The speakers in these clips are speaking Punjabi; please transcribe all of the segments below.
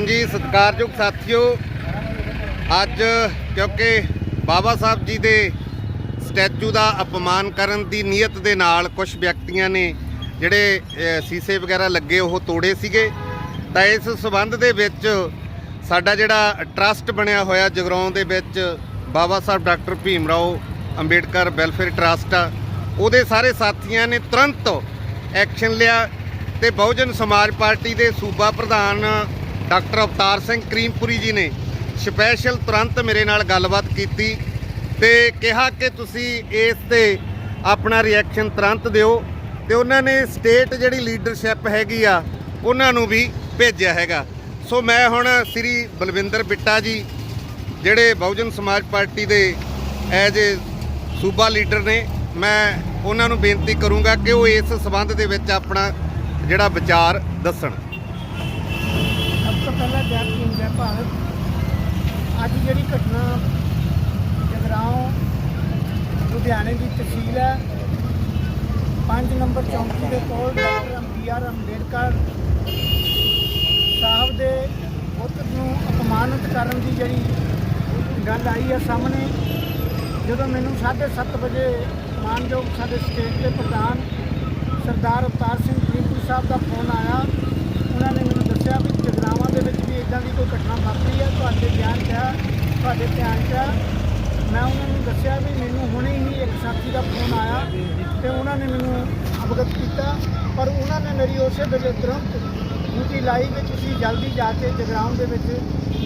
ਹਾਂਜੀ, ਸਤਿਕਾਰਯੋਗ ਸਾਥੀਓ, ਅੱਜ ਕਿਉਂਕਿ ਬਾਬਾ ਸਾਹਿਬ ਜੀ ਦੇ ਸਟੈਚੂ ਦਾ ਅਪਮਾਨ ਕਰਨ ਦੀ ਨੀਅਤ ਦੇ ਨਾਲ ਕੁਝ ਵਿਅਕਤੀਆਂ ਨੇ ਜਿਹੜੇ ਸੀਸੇ ਵਗੈਰਾ ਲੱਗੇ, ਉਹ ਤੋੜੇ ਸੀਗੇ। ਤਾਂ ਇਸ ਸਬੰਧ ਦੇ ਵਿੱਚ ਸਾਡਾ ਜਿਹੜਾ ਟਰਸਟ ਬਣਿਆ ਹੋਇਆ ਜਗਰਾਉਂ ਦੇ ਵਿੱਚ Baba Sahib doctor Bhim Rao Ambedkar welfare trust ਆ, ਉਹਦੇ ਸਾਰੇ ਸਾਥੀਆਂ ਨੇ ਤੁਰੰਤ ਐਕਸ਼ਨ ਲਿਆ ਤੇ ਬਹੁਜਨ ਸਮਾਜ ਪਾਰਟੀ ਦੇ ਸੂਬਾ ਪ੍ਰਧਾਨ ਡਾਕਟਰ ਅਵਤਾਰ ਸਿੰਘ ਕਰੀਮਪੁਰੀ ਜੀ ਨੇ ਸਪੈਸ਼ਲ ਤੁਰੰਤ ਮੇਰੇ ਨਾਲ ਗੱਲਬਾਤ ਕੀਤੀ ਤੇ ਕਿਹਾ ਕਿ ਤੁਸੀਂ ਇਸ ਤੇ ਆਪਣਾ ਰਿਐਕਸ਼ਨ ਤੁਰੰਤ ਦਿਓ ਤੇ ਉਹਨਾਂ ਨੇ ਸਟੇਟ ਜਿਹੜੀ ਲੀਡਰਸ਼ਿਪ ਹੈਗੀ ਆ, ਉਹਨਾਂ ਨੂੰ ਵੀ ਭੇਜਿਆ ਹੈਗਾ। ਸੋ ਮੈਂ ਹੁਣ ਸ੍ਰੀ ਬਲਵਿੰਦਰ ਬਿੱਟਾ ਜੀ, ਜਿਹੜੇ ਬਹੁਜਨ ਸਮਾਜ ਪਾਰਟੀ ਦੇ ਐਜ ਏ ਸੂਬਾ ਲੀਡਰ ਨੇ, ਮੈਂ ਉਹਨਾਂ ਨੂੰ ਬੇਨਤੀ ਕਰੂੰਗਾ ਕਿ ਉਹ ਇਸ ਸਬੰਧ ਦੇ ਵਿੱਚ ਆਪਣਾ ਜਿਹੜਾ ਵਿਚਾਰ ਦੱਸਣ। ਤੋਂ ਪਹਿਲਾਂ ਜੈ ਭੀਮ ਜੈ ਭਾਰਤ। ਅੱਜ ਜਿਹੜੀ ਘਟਨਾ ਜਗਰਾਉਂ, ਲੁਧਿਆਣੇ ਦੀ ਤਹਿਸੀਲ ਹੈ। 5 ਨੰਬਰ ਚੌਂਕੀ ਦੇ ਕੋਲ doctor B R Ambedkar Sahib ਦੇ ਬੁੱਤ ਨੂੰ ਅਪਮਾਨਿਤ ਕਰਨ ਦੀ ਜਿਹੜੀ ਗੱਲ ਆਈ ਹੈ ਸਾਹਮਣੇ। ਜਦੋਂ ਮੈਨੂੰ 7:30 ਵਜੇ ਮਾਨਯੋਗ ਸਾਡੇ ਸਟੇਟ ਦੇ ਪ੍ਰਧਾਨ ਸਰਦਾਰ ਅਵਤਾਰ ਸਿੰਘ ਪ੍ਰੀਤੂ ਸਾਹਿਬ ਦਾ ਫੋਨ ਆਇਆ, ਉਹਨਾਂ ਨੇ ਮੈਨੂੰ ਦੱਸਿਆ ਵੀ ਜਗਰਾਵਾਂ ਦੇ ਵਿੱਚ ਵੀ ਇਦਾਂ ਦੀ ਕੋਈ ਘਟਨਾ ਵਾਪਰੀ ਹੈ ਤੁਹਾਡੇ ਗਿਆਨ 'ਚ ਹੈ ਤੁਹਾਡੇ ਧਿਆਨ 'ਚ ਹੈ ਮੈਂ ਉਹਨਾਂ ਨੂੰ ਦੱਸਿਆ ਵੀ ਮੈਨੂੰ ਹੁਣੇ ਹੀ ਇੱਕ ਸਾਥੀ ਦਾ ਫੋਨ ਆਇਆ ਤੇ ਉਹਨਾਂ ਨੇ ਮੈਨੂੰ ਅਵਗਤ ਕੀਤਾ, ਪਰ ਉਹਨਾਂ ਨੇ ਮੇਰੀ ਉਸੇ ਵੇਲੇ ਤੁਰੰਤ ਡਿਊਟੀ ਲਾਈ ਵੀ ਤੁਸੀਂ ਜਲਦੀ ਜਾ ਕੇ ਜਗਰਾਉਂ ਦੇ ਵਿੱਚ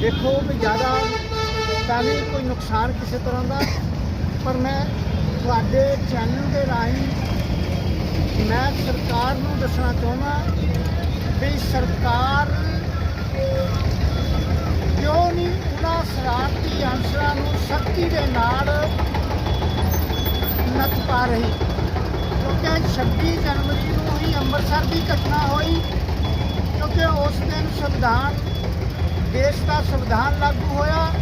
ਦੇਖੋ ਵੀ ਜ਼ਿਆਦਾ ਤਾਂ ਨਹੀਂ ਕੋਈ ਨੁਕਸਾਨ ਕਿਸੇ ਤਰ੍ਹਾਂ ਦਾ। ਪਰ ਮੈਂ ਤੁਹਾਡੇ ਚੈਨਲ ਦੇ ਰਾਹੀਂ ਮੈਂ ਸਰਕਾਰ ਨੂੰ ਦੱਸਣਾ ਚਾਹੁੰਦਾ ਵੀ ਸਰਕਾਰ ਕਿਉਂ ਨਹੀਂ? ਉਹਨਾਂ ਸ਼ਰਾਰਤੀ ਅਨਸਰਾਂ ਨੂੰ ਸਖਤੀ ਦੇ ਨਾਲ ਨੱਥ ਪਾ ਰਹੀ। ਕਿਉਂਕਿ 26 ਜਨਵਰੀ ਨੂੰ ਹੀ ਅੰਮ੍ਰਿਤਸਰ ਦੀ ਘਟਨਾ ਹੋਈ। ਕਿਉਂਕਿ ਉਸ ਦਿਨ ਸੰਵਿਧਾਨ, ਦੇਸ਼ ਦਾ ਸੰਵਿਧਾਨ ਲਾਗੂ ਹੋਇਆ।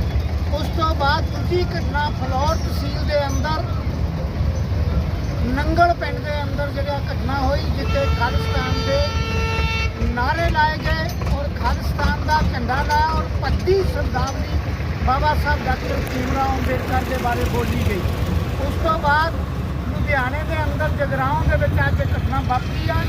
ਉਸ ਤੋਂ ਬਾਅਦ ਦੂਜੀ ਘਟਨਾ ਫਲੌਰ ਤਹਿਸੀਲ ਦੇ ਅੰਦਰ, ਨੰਗਲ ਪਿੰਡ ਦੇ ਅੰਦਰ ਜਿਹੜਾ ਘਟਨਾ ਹੋਈ, ਜਿੱਥੇ ਖਾਲਿਸਤਾਨ ਦੇ ਨਾਰੇ ਲਾਏ ਗਏ ਔਰ ਖਾਲਿਸਤਾਨ ਦਾ ਝੰਡਾ ਲਾਇਆ ਔਰ ਪੱਦੀ ਸ਼ਬਦਾਵਲੀ ਬਾਬਾ ਸਾਹਿਬ ਡਾਕਟਰ ਭੀਮ ਰਾਓ ਅੰਬੇਡਕਰ ਦੇ ਬਾਰੇ ਬੋਲੀ ਗਈ। ਉਸ ਤੋਂ ਬਾਅਦ ਲੁਧਿਆਣੇ ਦੇ ਅੰਦਰ ਜਗਰਾਉਂ ਦੇ ਵਿੱਚ ਅੱਜ ਘਟਨਾ ਵਾਪਰੀ ਆ।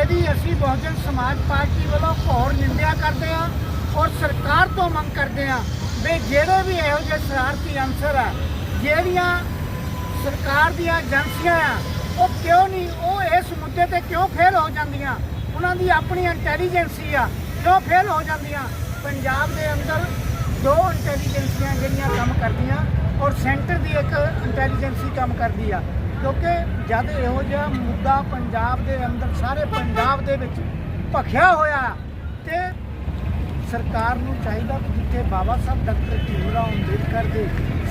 ਇਹਦੀ ਅਸੀਂ ਬਹੁਜਨ ਸਮਾਜ ਪਾਰਟੀ ਵੱਲੋਂ ਘੋਰ ਨਿੰਦਿਆ ਕਰਦੇ ਹਾਂ ਔਰ ਸਰਕਾਰ ਤੋਂ ਮੰਗ ਕਰਦੇ ਹਾਂ ਵੀ ਜਿਹੜੇ ਵੀ ਇਹੋ ਜਿਹੇ ਸ਼ਰਾਰਤੀ ਅਨਸਰ ਆ, ਜਿਹੜੀਆਂ ਸਰਕਾਰ ਦੀਆਂ ਏਜੰਸੀਆਂ ਆ, ਉਹ ਕਿਉਂ ਨਹੀਂ, ਉਹ ਇਸ ਮੁੱਦੇ ਤੇ ਕਿਉਂ ਫੇਲ ਹੋ ਜਾਂਦੀਆਂ? ਉਹਨਾਂ ਦੀ ਆਪਣੀ ਇੰਟੈਲੀਜੈਂਸੀ ਆ। ਜੋ ਫੇਲ ਹੋ ਜਾਂਦੀਆਂ, ਪੰਜਾਬ ਦੇ ਅੰਦਰ ਦੋ ਇੰਟੈਲੀਜੈਂਸੀਆਂ ਜਿਹੜੀਆਂ ਕੰਮ ਕਰਦੀਆਂ, ਔਰ ਸੈਂਟਰ ਦੀ ਇੱਕ ਇੰਟੈਲੀਜੈਂਸੀ ਕੰਮ ਕਰਦੀ ਆ। ਕਿਉਂਕਿ ਜਦ ਇਹੋ ਜਿਹਾ ਮੁੱਦਾ ਪੰਜਾਬ ਦੇ ਅੰਦਰ, ਸਾਰੇ ਪੰਜਾਬ ਦੇ ਵਿੱਚ ਭਖਿਆ ਹੋਇਆ, ਤੇ ਸਰਕਾਰ ਨੂੰ ਚਾਹੀਦਾ ਕਿ ਜਿੱਥੇ ਬਾਬਾ ਸਾਹਿਬ ਡਾਕਟਰ ਭੀਮਰਾਓ ਅੰਬੇਡਕਰ ਦੇ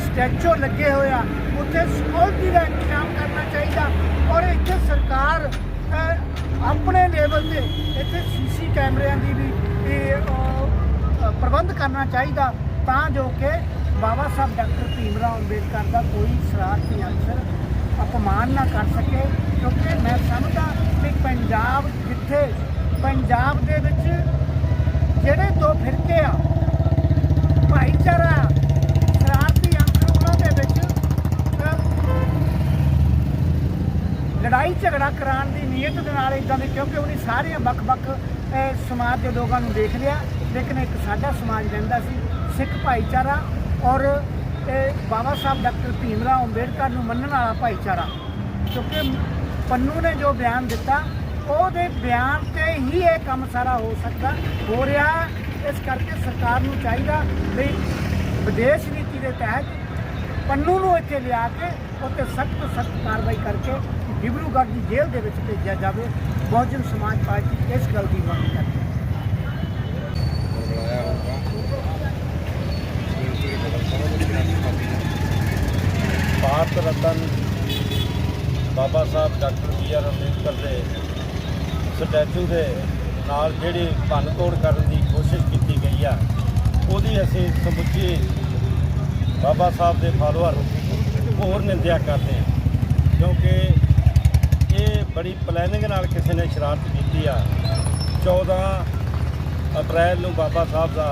ਸਟੈਚੂ ਲੱਗੇ ਹੋਇਆ ਉੱਥੇ ਸਿਕਿਉਰਿਟੀ ਦਾ ਇੰਤਜ਼ਾਮ ਕਰਨਾ ਚਾਹੀਦਾ। ਔਰ ਇੱਥੇ ਸਰਕਾਰ ਆਪਣੇ ਲੈਵਲ ਤੇ ਇੱਥੇ ਸੀਸੀ ਕੈਮਰਿਆਂ ਦੀ ਵੀ ਇਹ, ਪ੍ਰਬੰਧ ਕਰਨਾ ਚਾਹੀਦਾ ਤਾਂ ਜੋ ਕਿ ਬਾਬਾ ਸਾਹਿਬ ਡਾਕਟਰ ਭੀਮ ਰਾਓ ਅੰਬੇਡਕਰ ਦਾ ਕੋਈ ਸ਼ਰਾਰਤੀ ਅਨਸਰ ਅਪਮਾਨ ਨਾ ਕਰ ਸਕੇ। ਕਿਉਂਕਿ ਮੈਂ ਸਮਝਦਾ ਕਿ ਪੰਜਾਬ ਜਿੱਥੇ ਪੰਜਾਬ ਦੇ ਵਿੱਚ ਜਿਹੜੇ ਦੋ ਫਿਰਕੇ ਆ ਭਾਈਚਾਰਾ ਸ਼ਰਾਰਤੀ ਅੰਸਰ ਉਹਨਾਂ ਦੇ ਵਿੱਚ ਅਹ, ਲੜਾਈ ਝਗੜਾ ਕਰਾਉਣ ਦੀ ਨੀਅਤ ਦੇ ਨਾਲ ਇਦਾਂ ਦੇ, ਕਿਉਂਕਿ ਉਹਨੇ ਸਾਰੇ ਵੱਖ-ਵੱਖ ਸਮਾਜ ਦੇ ਲੋਕਾਂ ਨੂੰ ਦੇਖ ਲਿਆ। ਲੇਕਿਨ ਇੱਕ ਸਾਡਾ ਸਮਾਜ ਰਹਿੰਦਾ ਸੀ, ਸਿੱਖ ਭਾਈਚਾਰਾ ਔਰ ਇਹ ਬਾਬਾ ਸਾਹਿਬ ਡਾਕਟਰ ਭੀਮ ਰਾਓ ਅੰਬੇਡਕਰ ਨੂੰ ਮੰਨਣ ਵਾਲਾ ਭਾਈਚਾਰਾ। ਕਿਉਂਕਿ ਪੰਨੂ ਨੇ ਜੋ ਬਿਆਨ ਦਿੱਤਾ, ਉਹਦੇ ਬਿਆਨ ਤੇ ਹੀ ਇਹ ਕੰਮ ਸਾਰਾ ਹੋ ਸਕਦਾ, ਹੋ ਰਿਹਾ। ਇਸ ਕਰਕੇ ਸਰਕਾਰ ਨੂੰ ਚਾਹੀਦਾ ਵੀ ਵਿਦੇਸ਼ ਨੀਤੀ ਦੇ ਤਹਿਤ ਪੰਨੂ ਨੂੰ ਇੱਥੇ ਲਿਆ ਕੇ ਉੱਤੇ ਸਖਤ ਤੋਂ ਸਖਤ ਕਾਰਵਾਈ ਕਰਕੇ ਡਿਬਰੂਗੜ੍ਹ ਦੀ ਜੇਲ੍ਹ ਦੇ ਵਿੱਚ ਭੇਜਿਆ ਜਾਵੇ, ਬਹੁਜਨ ਸਮਾਜ ਪਾਰਟੀ ਇਸ ਗੱਲ ਦੀ ਮੰਗ ਕਰਦੀ ਹੈ। Bharat Ratna Baba Sahib doctor B R Ambedkar ਦੇ ਸਟੈਚੂ ਦੇ ਨਾਲ ਜਿਹੜੀ ਭੰਨ ਤੋੜ ਕਰਨ ਦੀ ਕੋਸ਼ਿਸ਼ ਕੀਤੀ ਗਈ ਆ, ਉਹਦੀ ਅਸੀਂ ਸਮੁੱਚੀ ਬਾਬਾ ਸਾਹਿਬ ਦੇ ਫਾਲੋਅਰ ਹੋਰ ਨਿੰਦਿਆ ਕਰਦੇ ਹਾਂ, ਕਿਉਂਕਿ ਬੜੀ ਪਲੈਨਿੰਗ ਨਾਲ ਕਿਸੇ ਨੇ ਸ਼ਰਾਰਤ ਕੀਤੀ ਆ। 14 ਅਪ੍ਰੈਲ ਨੂੰ ਬਾਬਾ ਸਾਹਿਬ ਦਾ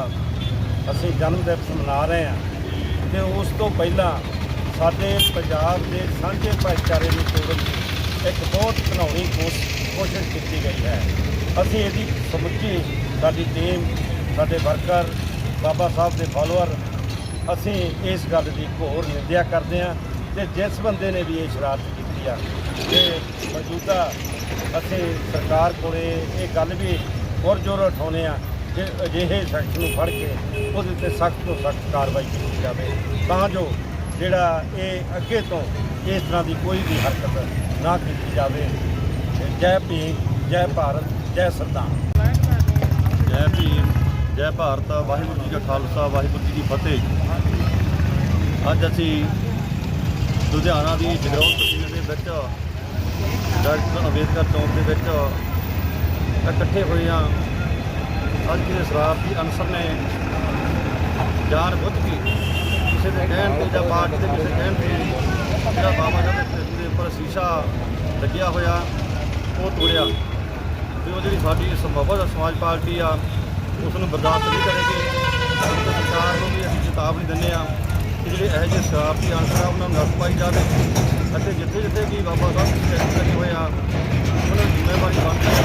ਅਸੀਂ ਜਨਮ ਦਿਵਸ ਮਨਾ ਰਹੇ ਹਾਂ ਤੇ ਉਸ ਤੋਂ ਪਹਿਲਾਂ ਸਾਡੇ ਪੰਜਾਬ ਦੇ ਸਾਂਝੇ ਭਾਈਚਾਰੇ ਨੂੰ ਤੋੜਨ ਦੀ ਇੱਕ ਬਹੁਤ ਘਿਨਾਉਣੀ ਕੋਸ਼- ਕੋਸ਼ਿਸ਼ ਕੀਤੀ ਗਈ ਹੈ। ਅਸੀਂ ਇਹਦੀ ਸਮੁੱਚੀ ਸਾਡੀ ਟੀਮ ਸਾਡੇ ਵਰਕਰ ਬਾਬਾ ਸਾਹਿਬ ਦੇ ਫਾਲੋਅਰ ਅਸੀਂ ਇਸ ਗੱਲ ਦੀ ਘੋਰ ਨਿੰਦਿਆ ਕਰਦੇ ਹਾਂ ਤੇ ਜਿਸ ਬੰਦੇ ਨੇ ਵੀ ਇਹ ਸ਼ਰਾਰਤ ਕੀਤੀ ਆ। ਤੇ ਮੌਜੂਦਾ ਅਸੀਂ ਸਰਕਾਰ ਕੋਲੇ ਇਹ ਗੱਲ ਵੀ ਹੋਰ ਜ਼ੋਰ ਉਠਾਉਂਦੇ ਆ ਕਿ ਅਜਿਹੇ ਸ਼ਖਸ ਨੂੰ ਫੜ ਕੇ ਉਹਦੇ ਤੇ ਸਖਤ ਤੋਂ ਸਖਤ ਕਾਰਵਾਈ ਕੀਤੀ ਜਾਵੇ। ਤਾਂ ਜੋ ਜਿਹੜਾ ਇਹ ਅੱਗੇ ਤੋਂ ਇਸ ਤਰ੍ਹਾਂ ਦੀ ਕੋਈ ਵੀ ਹਰਕਤ ਨਾ ਕੀਤੀ ਜਾਵੇ। ਜੈ ਭੀਮ, ਜੈ ਭਾਰਤ, ਜੈ ਸਰਦਾਰ ਜੈ ਭੀਮ, ਜੈ ਭਾਰਤ, ਵਾਹਿਗੁਰੂ ਜੀ ਕਾ ਖਾਲਸਾ, ਵਾਹਿਗੁਰੂ ਜੀ ਕੀ ਫਤਿਹ। ਅੱਜ ਅਸੀਂ ਲੁਧਿਆਣਾ ਦੀ ਜਗਰਾਉਂ ਵਿੱਚ। ਡਾਕਟਰ ਅੰਬੇਦਕਰ ਚੌਂਕ ਦੇ ਵਿੱਚ ਇਕੱਠੇ ਹੋਏ ਹਾਂ। ਅੱਜ ਕਿਸੇ ਸ਼ਰਾਰਤੀ ਅਨਸਰ ਨੇ ਜਾਨ ਬੁੱਝ ਕੇ ਕਿਸੇ ਦੇ ਕਹਿਣ ਤੇ ਜਾਂ ਪਾਰਟੀ ਦੇ ਕਿਸੇ ਕਹਿਣ ਤੇ ਜਿਹੜਾ ਬਾਬਾ ਜੀ ਦੇ ਦੇ ਉੱਪਰ ਸ਼ੀਸ਼ਾ ਲੱਗਿਆ ਹੋਇਆ, ਉਹ ਤੋੜਿਆ। ਤੇ ਉਹ ਜਿਹੜੀ ਸਾਡੀ ਸੰਭਵਤ ਸਮਾਜ ਪਾਰਟੀ ਆ, ਉਸ ਨੂੰ ਬਰਦਾਸ਼ਤ ਨਹੀਂ ਕਰੇਗੀ। ਸਰਕਾਰ ਨੂੰ ਵੀ ਅਸੀਂ ਚੇਤਾਵਨੀ ਦਿੰਦੇ ਆ ਕਿ ਜਿਹੜੇ ਇਹੋ ਜਿਹੇ ਸ਼ਰਾਰਤੀ ਅਨਸਰ ਆ ਉਹਨਾਂ ਨੂੰ ਨੱਥ ਪਾਈ ਜਾਵੇ ਅਤੇ ਜਿੱਥੇ ਜਿੱਥੇ ਵੀ ਬਾਬਾ ਸਾਹਿਬ ਦੀ ਸਟੈਚੂ ਲੱਗੇ ਹੋਏ ਆ, ਉਹਨਾਂ ਦੀ ਜ਼ਿੰਮੇਵਾਰੀ ਬਣਦੀ ਆ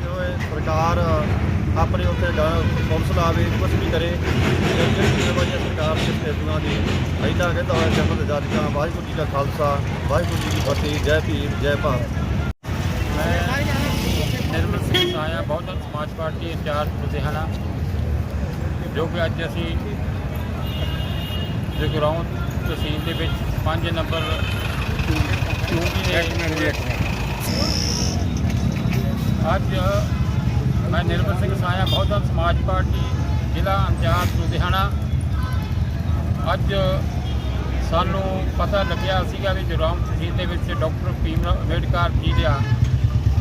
ਕਿ ਉਹ ਸਰਕਾਰ ਆਪਣੇ ਉੱਤੇ ਡ- ਪੁਲਿਸ ਲਾਵੇ ਕੁਝ ਵੀ ਕਰੇ, ਤੇ ਜਿਹੜੀ ਜ਼ਿੰਮੇਵਾਰੀ ਆ ਸਰਕਾਰ ਦੀ ਸਟੈਚੂਆਂ ਦੀ। ਐਦਾਂ ਕਹਿੰਦਾ ਹੋਇਆ ਜਨਮ ਦੇ ਜਾਤਕਾਂ ਵਾਹਿਗੁਰੂ ਜੀ ਦਾ ਖਾਲਸਾ, ਵਾਹਿਗੁਰੂ ਜੀ ਕੀ ਫਤਿਹ, ਜੈ ਭੀਮ, ਜੈ ਭਾਰਤ। ਮੈਂ ਨਿਰਮਲ ਸਿੰਘ ਆਇਆ ਬਹੁਜਨ ਸਮਾਜ ਪਾਰਟੀ ਇੰਚਾਰਜ ਲੁਧਿਆਣਾ, ਜੋ ਕਿ ਅੱਜ ਅਸੀਂ ਜਗਰਾਉਂ ਤਹਿਸੀਲ ਦੇ ਵਿੱਚ 5 ਨੰਬਰ ਅੱਜ ਮੈਂ ਨਿਰਮਲ ਸਿੰਘ ਸਾਇਆ ਬਹੁਜਨ ਸਮਾਜ ਪਾਰਟੀ ਜ਼ਿਲ੍ਹਾ ਇੰਚਾਰਜ ਲੁਧਿਆਣਾ। ਅੱਜ ਸਾਨੂੰ ਪਤਾ ਲੱਗਿਆ ਸੀਗਾ ਵੀ ਜਗਰਾਉਂ ਤਹਿਸੀਲ ਦੇ ਵਿੱਚ ਡਾਕਟਰ ਭੀਮਰਾਓ ਅੰਬੇਡਕਰ ਜੀ ਦਾ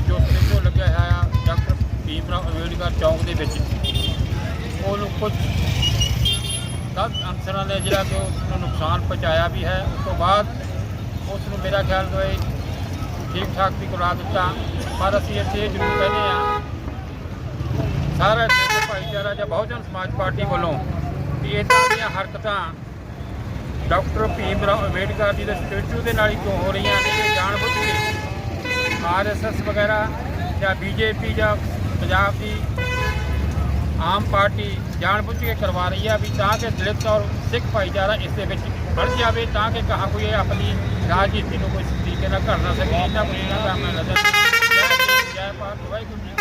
ਜੋ ਸਟੇਜੋ ਲੱਗਿਆ ਹੋਇਆ ਡਾਕਟਰ ਭੀਮਰਾਓ ਅੰਬੇਡਕਰ ਚੌਂਕ ਦੇ ਵਿੱਚ। ਉਹਨੂੰ ਕੁਝ ਦਸ ਅਨਸਰਾਂ ਨੇ ਜਿਹੜਾ ਕਿ ਉਸ ਨੂੰ ਨੁਕਸਾਨ ਪਹੁੰਚਾਇਆ ਵੀ ਹੈ। ਉਸ ਤੋਂ ਬਾਅਦ ਉਸ ਨੂੰ ਮੇਰਾ ਖਿਆਲ ਤੋਂ ਇਹ ਠੀਕ ਠਾਕ ਵੀ ਕਰਾ ਦਿੱਤਾ। ਪਰ ਅਸੀਂ ਇੱਥੇ ਇਹ ਜ਼ਰੂਰ ਕਹਿੰਦੇ ਆ ਸਾਰਾ ਭਾਈਚਾਰਾ ਜਾਂ ਬਹੁਜਨ ਸਮਾਜ ਪਾਰਟੀ ਵੱਲੋਂ ਵੀ ਇਦਾਂ ਦੀਆਂ ਹਰਕਤਾਂ ਡਾਕਟਰ ਭੀਮ ਰਾਓ ਅੰਬੇਡਕਰ ਜੀ ਦੇ ਸਟੈਚੂ ਦੇ ਨਾਲ ਹੀ ਕਿਉਂ ਹੋ ਰਹੀਆਂ ਨੇ, ਇਹ ਜਾਣ ਬੁੱਝ ਕੇ ਆਰਐਸਐਸ ਵਗੈਰਾ ਜਾਂ ਬੀਜੇਪੀ ਜਾਂ ਪੰਜਾਬ ਦੀ ਆਮ ਪਾਰਟੀ ਜਾਣ ਬੁੱਝ ਕੇ ਕਰਵਾ ਰਹੀ ਹੈ ਵੀ ਤਾਂ ਕਿ ਦਲਿਤ ਔਰ ਸਿੱਖ ਭਾਈਚਾਰਾ ਇਸ ਦੇ ਵਿੱਚ ਵੜ ਜਾਵੇ, ਤਾਂ ਕਿ ਕਹਾਂ ਕੋਈ ਆਪਣੀ ਰਾਜਨੀਤੀ ਨੂੰ ਕੋਈ ਤਰੀਕੇ ਨਾਲ ਕਰ ਨਾ ਸਕੇ। ਇਹਨਾਂ ਕੋਈ ਨਾ ਦਾ ਨਜ਼ਰ ਜੈ ਭਾਰਤ, ਵਾਹਿਗੁਰੂ ਭਾਰਤ